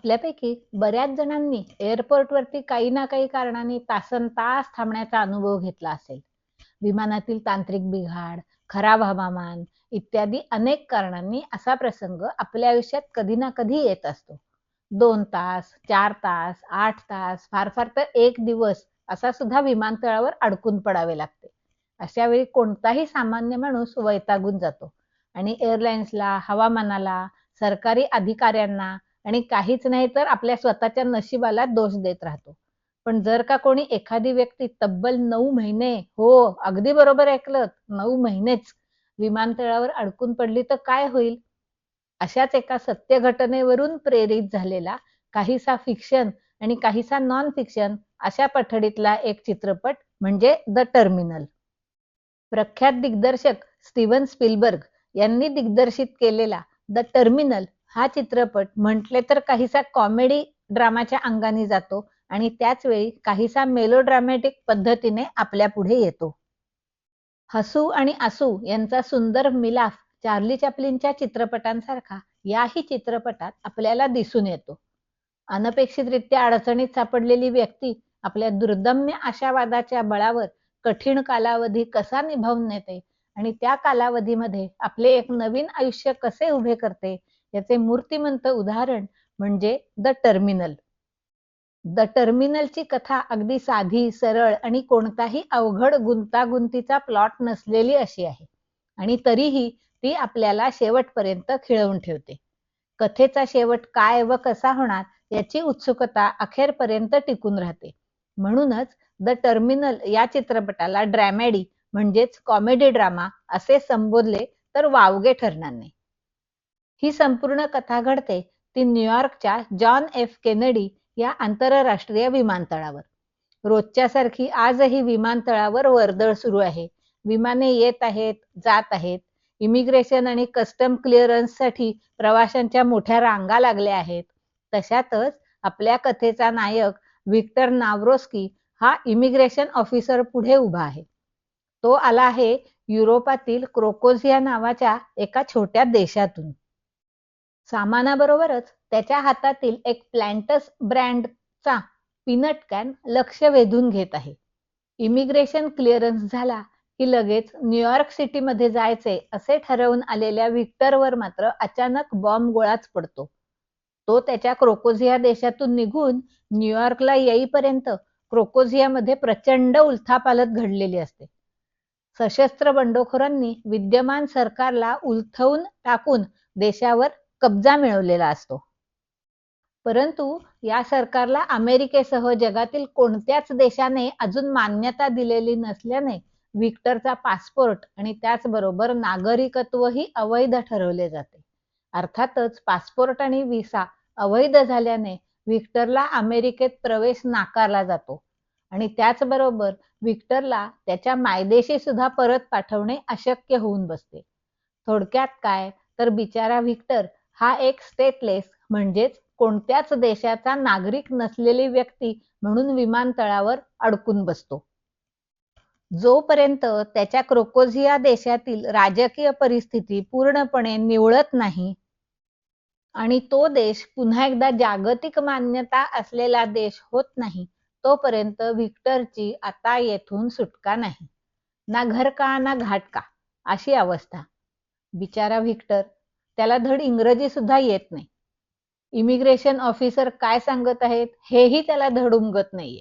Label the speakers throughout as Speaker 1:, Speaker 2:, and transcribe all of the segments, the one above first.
Speaker 1: आपल्यापैकी बऱ्याच जणांनी एअरपोर्टवरती काही ना काही कारणाने तासनतास थांबण्याचा अनुभव घेतला असेल. विमानातील तांत्रिक बिघाड, खराब हवामान इत्यादी अनेक कारणांनी असा प्रसंग आपल्या आयुष्यात कधी ना कधी येत असतो. दोन तास, चार तास, आठ तास, फार फार तर एक दिवस असा सुद्धा विमानतळावर अडकून पडावे लागते. अशा वेळी कोणताही सामान्य माणूस वैतागून जातो आणि एअरलाइन्सला हवामानाला, सरकारी अधिकाऱ्यांना आणि काहीच नाही तर आपल्या स्वतःच्या नशिबाला दोष देत राहतो. पण जर का कोणी एखादी व्यक्ती तब्बल नऊ महिने, हो अगदी बरोबर ऐकलत, नऊ महिनेच विमानतळावर अडकून पडली तर काय होईल? अशाच एका सत्य घटनेवरून प्रेरित झालेला काहीसा फिक्शन आणि काहीसा नॉन फिक्शन अशा पठडीतला एक चित्रपट म्हणजे द टर्मिनल. प्रख्यात दिग्दर्शक स्टीव्हन स्पिलबर्ग यांनी दिग्दर्शित केलेला द टर्मिनल हा चित्रपट म्हटले तर काहीसा कॉमेडी ड्रामाच्या अंगाने जातो आणि त्याच वेळी काहीसा मेलोड्रामॅटिक पद्धतीने आपल्या पुढे येतो. हसू आणि आसू यांचा सुंदर मिलाफ चार्ली चॅपलिनच्या चित्रपटांसारखा याही चित्रपटात आपल्याला दिसून येतो. अनपेक्षितरित्या अडचणीत सापडलेली व्यक्ती आपल्या दुर्दम्य आशावादाच्या बळावर कठीण कालावधी कसा निभावून नेते आणि त्या कालावधीमध्ये आपले एक नवीन आयुष्य कसे उभे करते याचे मूर्तिमंत उदाहरण म्हणजे द टर्मिनल. द टर्मिनलची कथा अगदी साधी, सरळ आणि कोणताही अवघड गुंतागुंतीचा प्लॉट नसलेली अशी आहे आणि तरीही ती आपल्याला शेवटपर्यंत खिळवून ठेवते. कथेचा शेवट काय व कसा होणार याची उत्सुकता अखेरपर्यंत टिकून राहते. म्हणूनच द टर्मिनल या चित्रपटाला ड्रॅमेडी म्हणजेच कॉमेडी ड्रामा असे संबोधले तर वावगे ठरणार नाही. ही संपूर्ण कथा घडते ती न्यूयॉर्कच्या जॉन एफ केनेडी या आंतरराष्ट्रीय विमानतळावर. रोजच्या सारखी आजही विमानतळावर वर्दळ सुरू आहे. विमाने येत आहेत, जात आहेत. इमिग्रेशन आणि कस्टम क्लिअरन्ससाठी प्रवाशांच्या मोठ्या रांगा लागल्या आहेत. तशातच आपल्या कथेचा नायक व्हिक्टर नावरोस्की हा इमिग्रेशन ऑफिसर पुढे उभा आहे. तो आला आहे युरोपातील क्रोकोझिया नावाच्या एका छोट्या देशातून. सामानाबरोबरच त्याच्या हातातील एक प्लॅन्टस ब्रँडचा पीनट कॅन लक्ष वेधून घेत आहे. इमिग्रेशन क्लिअरन्स झाला की लगेच न्यूयॉर्क सिटीमध्ये जायचे असे ठरवून आलेल्या व्हिक्टरवर मात्र अचानक बॉम्ब गोळाच पडतो. तो त्याच्या क्रोकोझिया देशातून निघून न्यूयॉर्कला येईपर्यंत क्रोकोझियामध्ये प्रचंड उलथापालत घडलेली असते. सशस्त्र बंडखोरांनी विद्यमान सरकारला उलथवून टाकून देशावर कब्जा मिळवलेला असतो. परंतु या सरकारला अमेरिकेसह जगातील कोणत्याच देशाने अजून मान्यता दिलेली नसल्याने विक्टरचा पासपोर्ट आणि त्याचबरोबर नागरिकत्वही अवैध ठरवले जाते. अर्थातच पासपोर्ट आणि व्हिसा अवैध झाल्याने व्हिक्टरला अमेरिकेत प्रवेश नाकारला जातो आणि त्याचबरोबर व्हिक्टरला त्याच्या मायदेशी सुद्धा परत पाठवणे अशक्य होऊन बसते. थोडक्यात काय तर बिचारा व्हिक्टर हा एक स्टेटलेस म्हणजेच कोणत्याच देशाचा नागरिक नसलेली व्यक्ती म्हणून विमानतळावर अडकून बसतो. जोपर्यंत त्याच्या क्रोकोझिया देशातील राजकीय परिस्थिती पूर्णपणे निवळत नाही आणि तो देश पुन्हा एकदा जागतिक मान्यता असलेला देश होत नाही तोपर्यंत व्हिक्टरची आता येथून सुटका नाही. ना घर का ना घाट का अशी अवस्था. बिचारा व्हिक्टर त्याला धड इंग्रजी सुद्धा येत नाही. इमिग्रेशन ऑफिसर काय सांगत आहेत हेही त्याला धड उमगत नाहीये.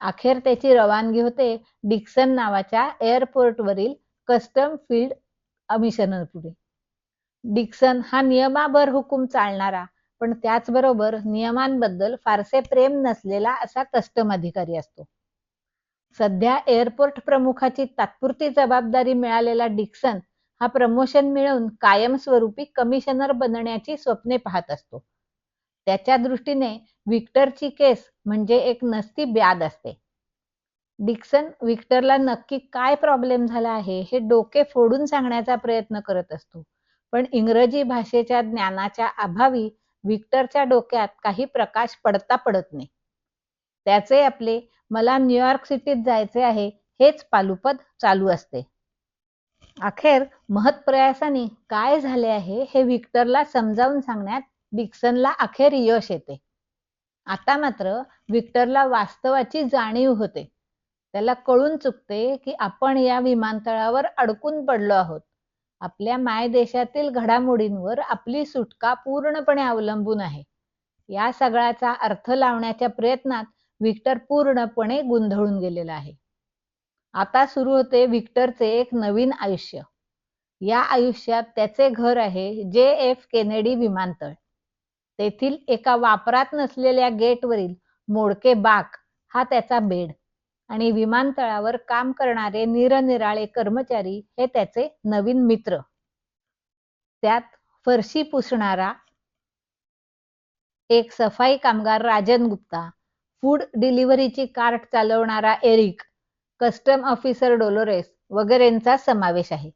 Speaker 1: अखेर त्याची रवानगी होते डिक्सन नावाच्या एअरपोर्टवरील कस्टम फील्ड कमिशनरपुढे. डिक्सन हा नियमाभर हुकूम चालणारा पण त्याचबरोबर नियमांबद्दल फारसे प्रेम नसलेला असा कस्टम अधिकारी असतो. सध्या एअरपोर्ट प्रमुखाची तात्पुरती जबाबदारी मिळालेला डिक्सन हा प्रमोशन मिळवून कायमस्वरूपी कमिशनर बनण्याची स्वप्ने पाहत असतो. त्याच्या दृष्टीने विक्टरची केस म्हणजे एक नसती ब्याद असते. डिक्सन व्हिक्टरला नक्की काय प्रॉब्लेम झाला आहे हे डोके फोडून सांगण्याचा प्रयत्न करत असतो. पण इंग्रजी भाषेच्या ज्ञानाच्या अभावी व्हिक्टरच्या डोक्यात काही प्रकाश पडता पडत नाही. त्याचे आपले मला न्यूयॉर्क सिटीत जायचे आहे हेच पालुपद चालू असते. अखेर महत्प्रयासाने काय झाले आहे हे व्हिक्टरला समजावून सांगण्यात डिक्सनला अखेर यश येते. आता मात्र विक्टरला वास्तवाची जाणीव होते. त्याला कळून चुकते की आपण या विमानतळावर अडकून पडलो आहोत. आपल्या मायदेशातील घडामोडींवर आपली सुटका पूर्णपणे अवलंबून आहे. या सगळ्याचा अर्थ लावण्याच्या प्रयत्नात विक्टर पूर्णपणे गोंधळून गेलेला आहे. आता सुरू होते विक्टरचे एक नवीन आयुष्य. या आयुष्यात त्याचे घर आहे जे एफ केनेडी विमानतळ. तेथील एका वापरात नसलेल्या गेटवरील मोडके बाक हा त्याचा बेड आणि विमानतळावर काम करणारे निरनिराळे कर्मचारी हे त्याचे नवीन मित्र. त्यात फरशी पुसणारा एक सफाई कामगार राजन गुप्ता फूड डिलिव्हरीची कार्ट चालवणारा एरिक कस्टम ऑफिसर डोलोरेस वगैरेंचा समावेश आहे.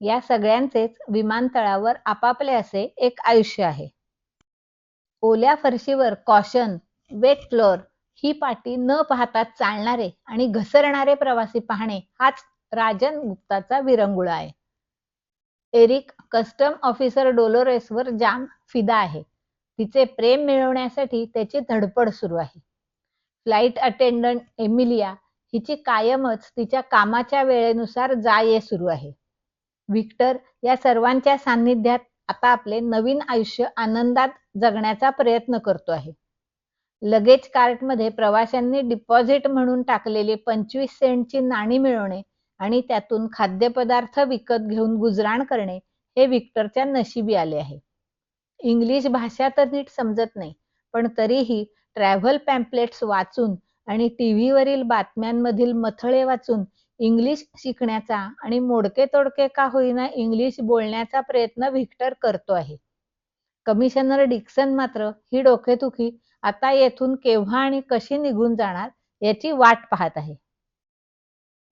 Speaker 1: या सगळ्यांचेच विमानतळावर आपापले असे एक आयुष्य आहे. ओल्या फरशीवर कॉशन वेट फ्लोअर ही पाटी न पाहता चालणारे आणि घसरणारे प्रवासी पाहणे हाच राजन गुप्ताचा विरंगुळा आहे. एरिक कस्टम ऑफिसर डोलोरेसवर जाम फिदा आहे. तिचे प्रेम मिळवण्यासाठी त्याची धडपड सुरू आहे. फ्लाईट अटेंडंट एमिलिया हिची कायमच तिच्या कामाच्या वेळेनुसार जा ये सुरू आहे. विक्टर या सर्वांच्या सान्निध्यात आता आपले नवीन आयुष्य आनंदात जगण्याचा प्रयत्न करतो आहे. लगेज कार्टमध्ये प्रवाशांनी डिपॉझिट म्हणून टाकलेली पंचवीस सेंटची नाणी मिळवणे आणि त्यातून खाद्यपदार्थ विकत घेऊन गुजराण करणे हे विक्टरच्या नशिबी आले आहे. इंग्लिश भाषा तर नीट समजत नाही पण तरीही ट्रॅव्हल पॅम्पलेट्स वाचून आणि टीव्हीवरील बातम्यांमधील मथळे वाचून इंग्लिश शिकण्याचा आणि मोडके तोडके का होईना इंग्लिश बोलण्याचा प्रयत्न व्हिक्टर करतो आहे. कमिशनर डिक्सन मात्र ही डोकेदुखी आता येथून केव्हा आणि कशी निघून जाणार याची वाट पाहत आहे.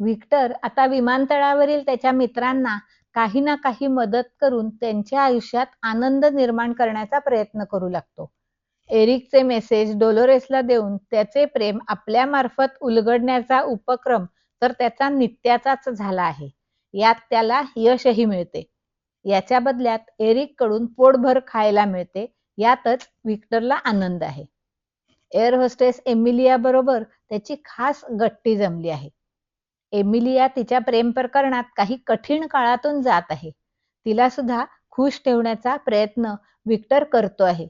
Speaker 1: व्हिक्टर आता विमानतळावरील त्याच्या मित्रांना काही ना काही मदत करून त्यांच्या आयुष्यात आनंद निर्माण करण्याचा प्रयत्न करू लागतो. एरिकचे मेसेज डोलोरेसला देऊन त्याचे प्रेम आपल्यामार्फत उलगडण्याचा उपक्रम तर त्याचा नित्याचाच झाला आहे. यात त्याला यशही मिळते. याच्या बदल्यात एरिककडून पोटभर खायला मिळते. यातच विक्टरला आनंद आहे. एअर होस्टेस एमिलिया बरोबर त्याची खास गट्टी जमली आहे. एमिलिया तिच्या प्रेम प्रकरणात काही कठीण काळातून जात आहे. तिला सुद्धा खुश ठेवण्याचा प्रयत्न विक्टर करतो आहे.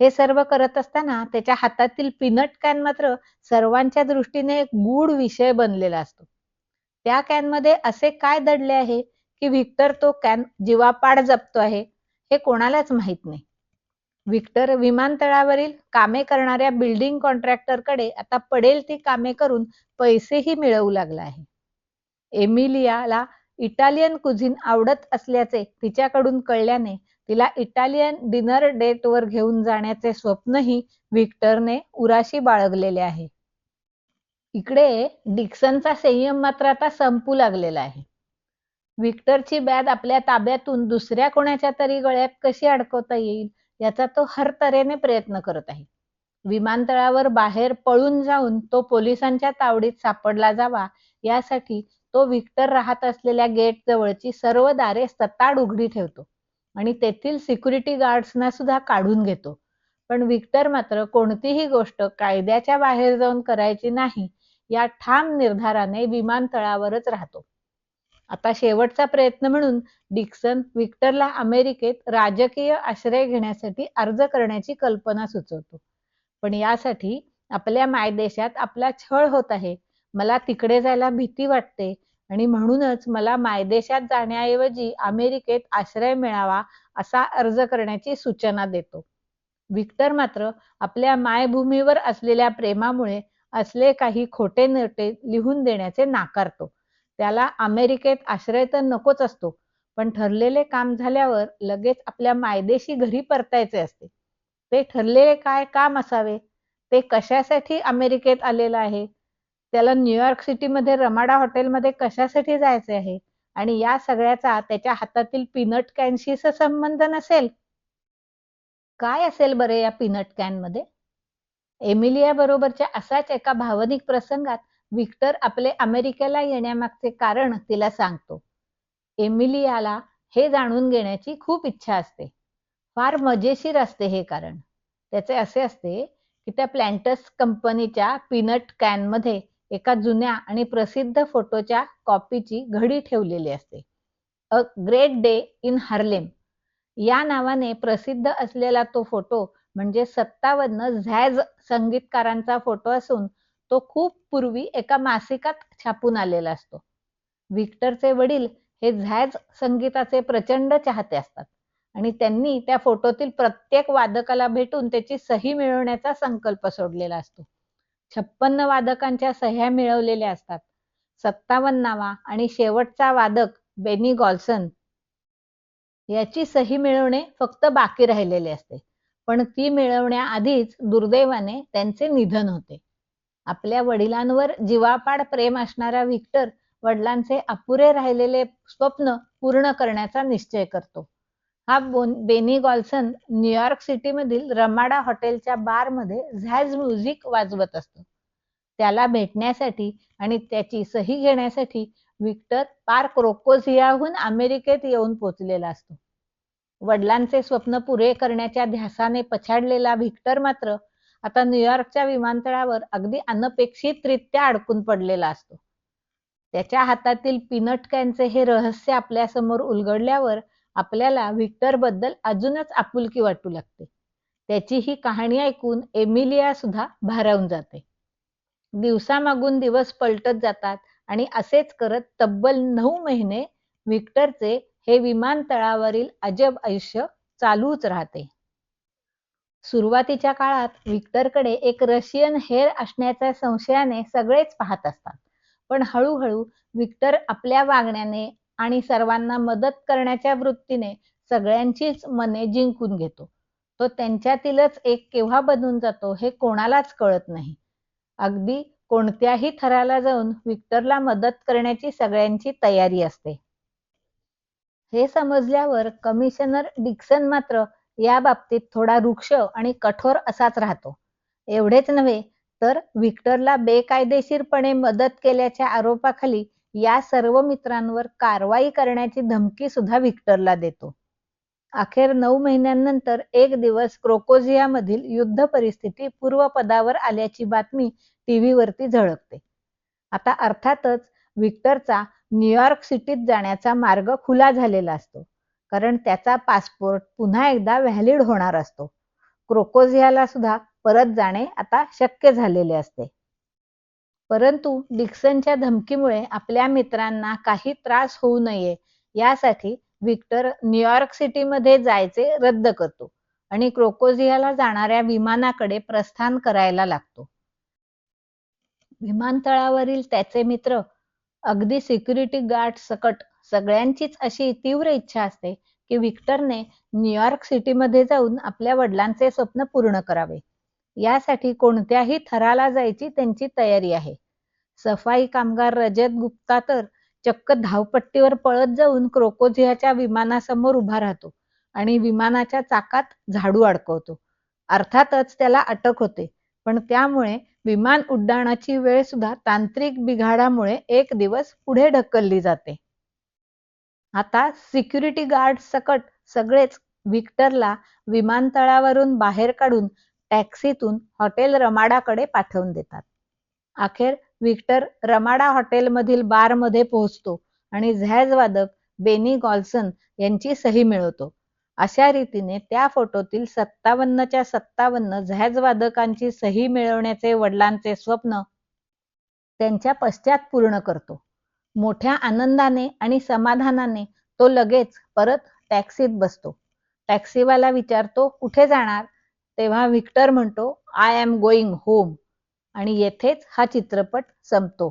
Speaker 1: हे सर्व करत असताना त्याच्या हातातील पिनट कॅन मात्र सर्वांच्या दृष्टीने एक गूढ विषय बनलेला असतो. त्या कॅनमध्ये असे काय दडले आहे की व्हिक्टर तो कॅन जीवापाड जपतो आहे हे कोणालाच माहीत नाही. व्हिक्टर विमानतळावरील कामे करणाऱ्या बिल्डिंग कॉन्ट्रॅक्टरकडे आता पडेल ती कामे करून पैसेही मिळवू लागला आहे. एमिलियाला इटालियन कुझिन आवडत असल्याचे तिच्याकडून कळल्याने तिला इटालियन डिनर डेटवर घेऊन जाण्याचे स्वप्नही व्हिक्टरने उराशी बाळगलेले आहे. इकडे डिक्सनचा संयम मात्र आता संपू लागलेला आहे. व्हिक्टरची बॅग आपल्या ताब्यातून दुसऱ्या कोणाच्या तरी गळ्यात कशी अडकवता येईल याचा तो हर तऱ्हेने प्रयत्न करत आहे. विमानतळावर बाहेर पळून जाऊन तो पोलिसांच्या तावडीत सापडला जावा यासाठी तो व्हिक्टर राहत असलेल्या गेट जवळची सर्व दारे सताड उघडी ठेवतो. आणि तेथील सिक्युरिटी गार्ड्सना सुद्धा काढून घेतो. पण व्हिक्टर मात्र कोणतीही गोष्ट कायद्याच्या बाहेर जाऊन करायची नाही या ठाम निर्धाराने विमानतळावरच राहतो. आता शेवटचा प्रयत्न म्हणून डिक्सन विक्टरला अमेरिकेत राजकीय आश्रय घेण्यासाठी अर्ज करण्याची कल्पना सुचवतो. पण यासाठी आपल्या मायदेशात आपला छळ होत आहे. मला तिकडे जायला भीती वाटते. आणि म्हणूनच मला मायदेशात जाण्याऐवजी अमेरिकेत आश्रय मिळावा असा अर्ज करण्याची सूचना देतो. व्हिक्टर मात्र आपल्या मायभूमीवर असलेल्या प्रेमामुळे असले काही खोटे नटे लिहून देण्याचे नाकारतो. त्याला अमेरिकेत आश्रय तर नकोच असतो पण ठरलेले काम झाल्यावर लगेच आपल्या मायदेशी घरी परतायचे असते. ते ठरलेले काय काम असावे? ते कशासाठी अमेरिकेत आलेलं आहे? त्याला न्यूयॉर्क सिटीमध्ये रमाडा हॉटेलमध्ये कशासाठी जायचे आहे? आणि या सगळ्याचा त्याच्या हातातील पीनट कॅनशी संबंध नसेल? काय असेल बरे या पीनट कॅनमध्ये एमिलिया बरोबरच्या असाच एका भावनिक प्रसंगात विक्टर आपले अमेरिकेला येण्यामागचे कारण तिला सांगतो. एमिलियाला हे जाणून घेण्याची खूप इच्छा असते. फार मजेशीर असते हे कारण. त्याचे असे असते की त्या प्लॅन्टस कंपनीच्या पीनट कॅनमध्ये एका जुन्या आणि प्रसिद्ध फोटोच्या कॉपीची घडी ठेवलेली असते. A great day in Harlem. या नावाने प्रसिद्ध असलेला तो फोटो म्हणजे सत्तावन्न झॅज संगीतकारांचा फोटो असून तो खूप पूर्वी एका मासिकात छापून आलेला असतो. व्हिक्टरचे वडील हे झॅज संगीताचे प्रचंड चाहते असतात आणि त्यांनी त्या फोटोतील प्रत्येक वादकाला भेटून त्याची सही मिळवण्याचा संकल्प सोडलेला असतो. छप्पन्न वादकांच्या सह्या मिळवलेल्या असतात. सत्तावन्नावा आणि शेवटचा वादक बेनी गॉल्सन याची सही मिळवणे फक्त बाकी राहिलेले असते. पण ती मिळवण्याआधीच दुर्दैवाने त्यांचे निधन होते. आपल्या वडिलांवर जीवापाड प्रेम असणारा व्हिक्टर वडिलांचे अपुरे राहिलेले स्वप्न पूर्ण करण्याचा निश्चय करतो. हा बेनी गॉल्सन न्यूयॉर्क सिटीमधील रमाडा हॉटेलच्या बारमध्ये झॅज म्युझिक वाजवत असतो. त्याला भेटण्यासाठी आणि त्याची सही घेण्यासाठी विक्टर पार्क रोकोझियाहून अमेरिकेत येऊन पोचलेला असतो. वडिलांचे स्वप्न पुरे करण्याच्या ध्यासाने पछाडलेला व्हिक्टर मात्र आता न्यूयॉर्कच्या विमानतळावर अगदी अनपेक्षितरित्या अडकून पडलेला असतो. त्याच्या हातातील पिनट कॅनचे हे रहस्य आपल्यासमोर उलगडल्यावर आपल्याला व्हिक्टरबद्दल अजूनच आपुलकी वाटू लागते. त्याची ही कहाणी ऐकून एमिलिया सुद्धा भारावून जाते. दिवसामागून दिवस पलटत जातात आणि असेच करत तब्बल नऊ महिने व्हिक्टरचे हे विमानतळावरील अजब आयुष्य चालूच राहते. सुरुवातीच्या काळात व्हिक्टरकडे एक रशियन हेर असण्याच्या संशयाने सगळेच पाहत असतात. पण हळूहळू व्हिक्टर आपल्या वागण्याने आणि सर्वांना मदत करण्याच्या वृत्तीने सगळ्यांचीच मने जिंकून घेतो. तो त्यांच्यातीलच एक केव्हा बनून जातो हे कोणालाच कळत नाही. अगदी कोणत्याही थराला जाऊन व्हिक्टरला मदत करण्याची सगळ्यांची तयारी असते. हे समजल्यावर कमिशनर डिक्सन मात्र या बाबतीत थोडा रुक्ष आणि कठोर असाच राहतो. एवढेच नव्हे तर व्हिक्टरला बेकायदेशीरपणे मदत केल्याच्या आरोपाखाली या सर्व मित्रांवर कारवाई करण्याची धमकी सुद्धा व्हिक्टरला देतो. अखेर नऊ महिन्यांनंतर एक दिवस क्रोकोझियामधील युद्ध परिस्थिती पूर्वपदावर आल्याची बातमी टीव्हीवरती झळकते. आता अर्थातच व्हिक्टरचा न्यूयॉर्क सिटीत जाण्याचा मार्ग खुला झालेला असतो कारण त्याचा पासपोर्ट पुन्हा एकदा व्हॅलिड होणार असतो. क्रोकोझियाला सुद्धा परत जाणे आता शक्य झालेले असते. परंतु डिक्सनच्या धमकीमुळे आपल्या मित्रांना काही त्रास होऊ नये यासाठी व्हिक्टर न्यूयॉर्क सिटीमध्ये जायचे रद्द करतो आणि क्रोकोझियाला जाणाऱ्या विमानाकडे प्रस्थान करायला लागतो. विमानतळावरील त्याचे मित्र अगदी सिक्युरिटी गार्ड सकट सगळ्यांचीच अशी तीव्र इच्छा असते की विक्टरने न्यूयॉर्क सिटीमध्ये जाऊन आपल्या वडिलांचे स्वप्न पूर्ण करावे. यासाठी कोणत्याही थराला जायची त्यांची तयारी आहे. सफाई कामगार रजत गुप्ता तर चक्क धावपट्टीवर पळत जाऊन क्रोकोझियाच्या विमानासमोर उभा राहतो आणि विमानाच्या चाकात झाडू अडकवतो. अर्थातच त्याला अटक होते पण त्यामुळे विमान उड्डाणाची वेळ सुद्धा तांत्रिक बिघाडामुळे एक दिवस पुढे ढकलली जाते. आता सिक्युरिटी गार्ड सकट सगळेच व्हिक्टरला विमानतळावरून बाहेर काढून टॅक्सीतून हॉटेल रमाडाकडे पाठवून देतात. अखेर व्हिक्टर रमाडा हॉटेलमधील बारमध्ये पोहोचतो आणि झॅजवादक बेनी गॉल्सन यांची सही मिळवतो. अशा रीतीने त्या फोटोतील सत्तावन्नच्या सत्तावन्न झॅजवादकांची सही मिळवण्याचे वडिलांचे स्वप्न त्यांच्या पश्चात पूर्ण करतो. मोठ्या आनंदाने आणि समाधानाने तो लगेच परत टॅक्सीत बसतो. टॅक्सीवाला विचारतो कुठे जाणार? तेव्हा व्हिक्टर म्हणतो आय एम गोईंग होम आणि येथेच हा चित्रपट संपतो.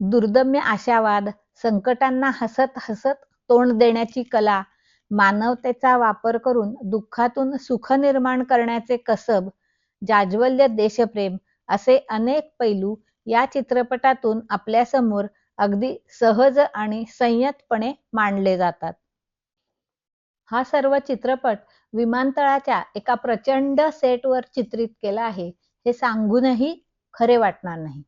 Speaker 1: दुर्दम्य आशावाद संकटांना हसत हसत तोंड देण्याची कला मानवतेचा वापर करून दुःखातून सुख निर्माण करण्याचे कसब जाज्वल्य देशप्रेम असे अनेक पैलू या चित्रपटातून आपल्यासमोर अगदी सहज आणि संयतपणे मांडले जातात. हा सर्व चित्रपट विमानतळाच्या एका प्रचंड सेटवर चित्रित केला आहे हे सांगूनही खरे वाटणार नाही.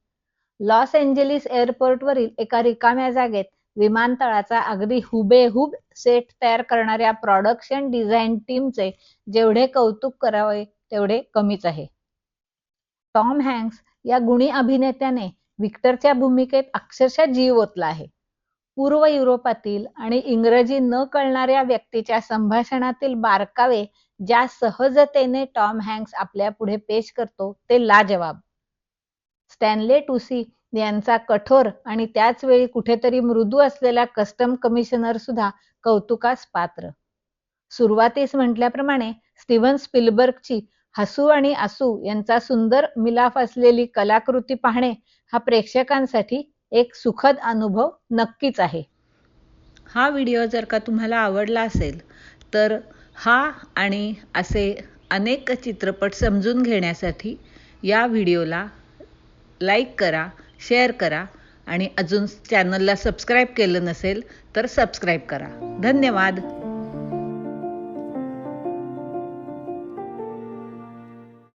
Speaker 1: लॉस एंजेलिस एअरपोर्टवरील एका रिकाम्या जागेत विमानतळाचा अगदी हुबेहूब सेट तयार करणाऱ्या प्रॉडक्शन डिझाईन टीमचे जेवढे कौतुक करावे तेवढे कमीच आहे. टॉम हँक्स या गुणी अभिनेत्याने विक्टरच्या भूमिकेत अक्षरशः जीव ओतला आहे. पूर्व युरोपातील आणि इंग्रजी न कळणाऱ्या व्यक्तीच्या संभाषणातील बारकावे ज्या सहजतेने टॉम हँक्स आपल्या पुढे पेश करतो ते लाजवाब. स्टॅनले टुसी यांचा कठोर आणि त्याच वेळी कुठेतरी मृदू असलेला कस्टम कमिशनर सुद्धा कौतुकास पात्र. सुरुवातीस म्हटल्याप्रमाणे स्टीव्हन स्पिलबर्गची हसू आणि आसू यांचा सुंदर मिलाफ असलेली कलाकृती पाहणे हा प्रेक्षकांसाठी एक सुखद अनुभव नक्कीच आहे. हा व्हिडिओ जर का तुम्हाला आवडला असेल तर हा आणि असे अनेक चित्रपट समजून घेण्यासाठी या व्हिडिओला लाईक करा शेअर करा आणि अजून चॅनलला सबस्क्राईब केलं नसेल तर सबस्क्राईब करा. धन्यवाद.